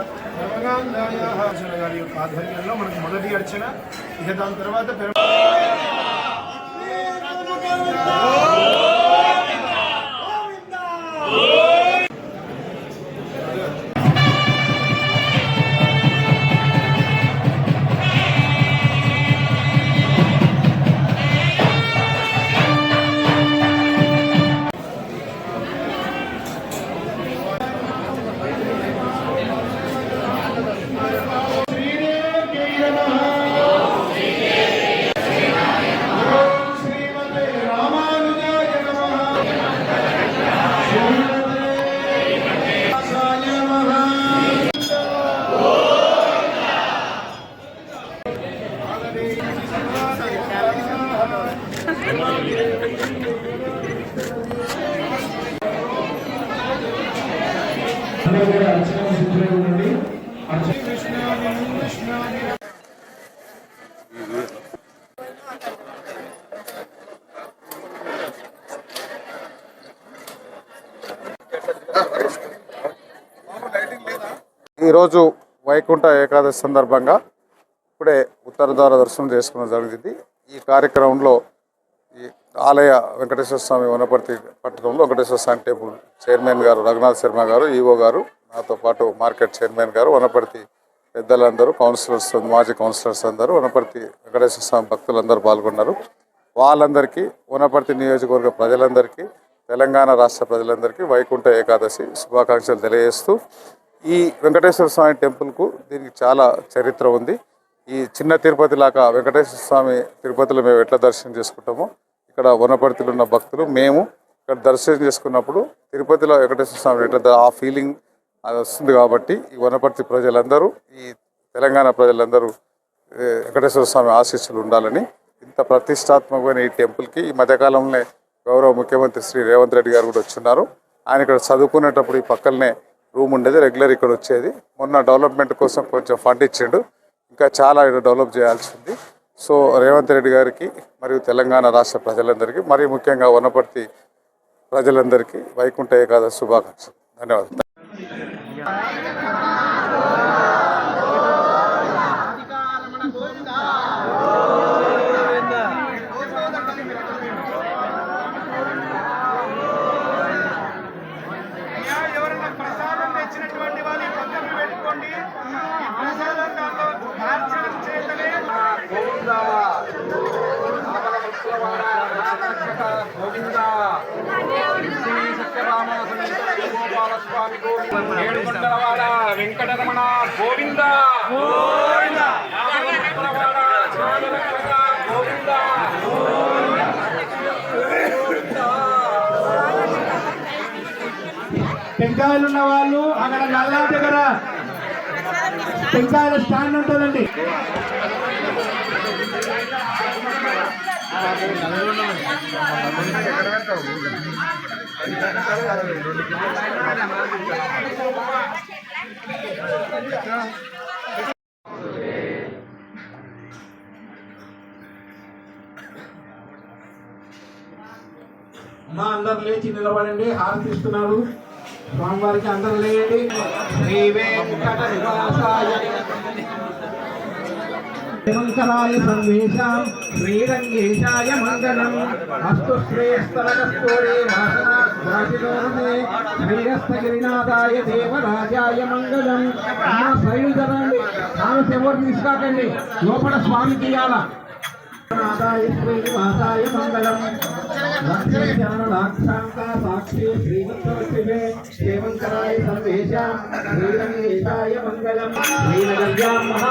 భారతీయస్య నవగాంధాయ గారి యొక్క ఆధ్వర్యంలో మనకు మొదటి అర్చన. ఇక దాని తర్వాత అందరూ కూడా అర్చన ఉండండి. అర్చన ఈరోజు వైకుంఠ ఏకాదశి సందర్భంగా ఇప్పుడే ఉత్తరద్వార దర్శనం చేసుకోవడం జరిగింది. ఈ కార్యక్రమంలో ఈ ఆలయ వెంకటేశ్వర స్వామి వనపర్తి పట్టణంలో వెంకటేశ్వర స్వామి టెంపుల్ చైర్మన్ గారు రఘునాథ్ శర్మ గారు ఈఓ గారు నాతో పాటు మార్కెట్ చైర్మన్ గారు వనపర్తి పెద్దలందరూ కౌన్సిలర్స్ మాజీ కౌన్సిలర్స్ అందరూ వనపర్తి వెంకటేశ్వర స్వామి భక్తులందరూ పాల్గొన్నారు. వాళ్ళందరికీ వనపర్తి నియోజకవర్గ ప్రజలందరికీ తెలంగాణ రాష్ట్ర ప్రజలందరికీ వైకుంఠ ఏకాదశి శుభాకాంక్షలు తెలియజేస్తూ ఈ వెంకటేశ్వర స్వామి టెంపుల్కు దీనికి చాలా చరిత్ర ఉంది. ఈ చిన్న తిరుపతి లాగా వెంకటేశ్వర స్వామి తిరుపతిలో మేము ఎట్లా దర్శనం చేసుకుంటామో ఇక్కడ వనపర్తిలో ఉన్న భక్తులు మేము ఇక్కడ దర్శనం చేసుకున్నప్పుడు తిరుపతిలో వెంకటేశ్వర స్వామి ఎట్లా ఆ ఫీలింగ్ అది వస్తుంది కాబట్టి ఈ వనపర్తి ప్రజలందరూ ఈ తెలంగాణ ప్రజలందరూ వెంకటేశ్వర స్వామి ఆశీస్సులు ఉండాలని ఇంత ప్రతిష్టాత్మకమైన ఈ టెంపుల్కి ఈ మధ్యకాలంలో గౌరవ ముఖ్యమంత్రి శ్రీ రేవంత్ రెడ్డి గారు కూడా వచ్చున్నారు. ఆయన ఇక్కడ చదువుకునేటప్పుడు ఈ పక్కనే రూమ్ ఉండేది రెగ్యులర్ ఇక్కడ వచ్చేది. మొన్న డెవలప్మెంట్ కోసం కొంచెం ఫండ్ ఇచ్చిండు. ఇంకా చాలా ఇక్కడ డెవలప్ చేయాల్సి ఉంది. సో రేవంత్ రెడ్డి గారికి మరియు తెలంగాణ రాష్ట్ర ప్రజలందరికీ మరియు ముఖ్యంగా వనపర్తి ప్రజలందరికీ వైకుంఠ ఏకాదశి శుభాకాంక్షలు. ధన్యవాదాలు. ప్రసాదం తెచ్చినటువంటి వాళ్ళు పక్కన పెట్టుకోండి ఈ ప్రసాదం దాంట్లో మార్చడం చేతనే ఏడుకొండలవాడ వెంకటరమణ గోవింద. గోవింద. గోవింద. టెంకాయలు ఉన్న వాళ్ళు అక్కడ నల్లా దగ్గర టెంకాయల స్టాండ్ ఉంటుందండి. మా అందరు లేచి నిలబడండి. హారతి ఇస్తున్నారు స్వామివారికి అందరు లేయండి. శ్రీ వెంకట నివాసాయ శంకరాయ సంవేశాం శ్రీరంగేశాయ మంగళం అస్తు శ్రేయస్తరకస్తూరే వాసనాశిలోనే శ్రీరస్తగిరినాథాయ దేవరాజాయ మంగళం. అమ్మ సైలు జరండి ఆమె ఎవరు తీసుకోకండి లోపల స్వామికి ఇవ్వాలా నాదాయ శ్రీనివాసాయ మంగళం. సాక్షి శ్రీవత్సవశివే. శ్రీరంగేశాయ మంగళం. శ్రీనగర్యాం మహా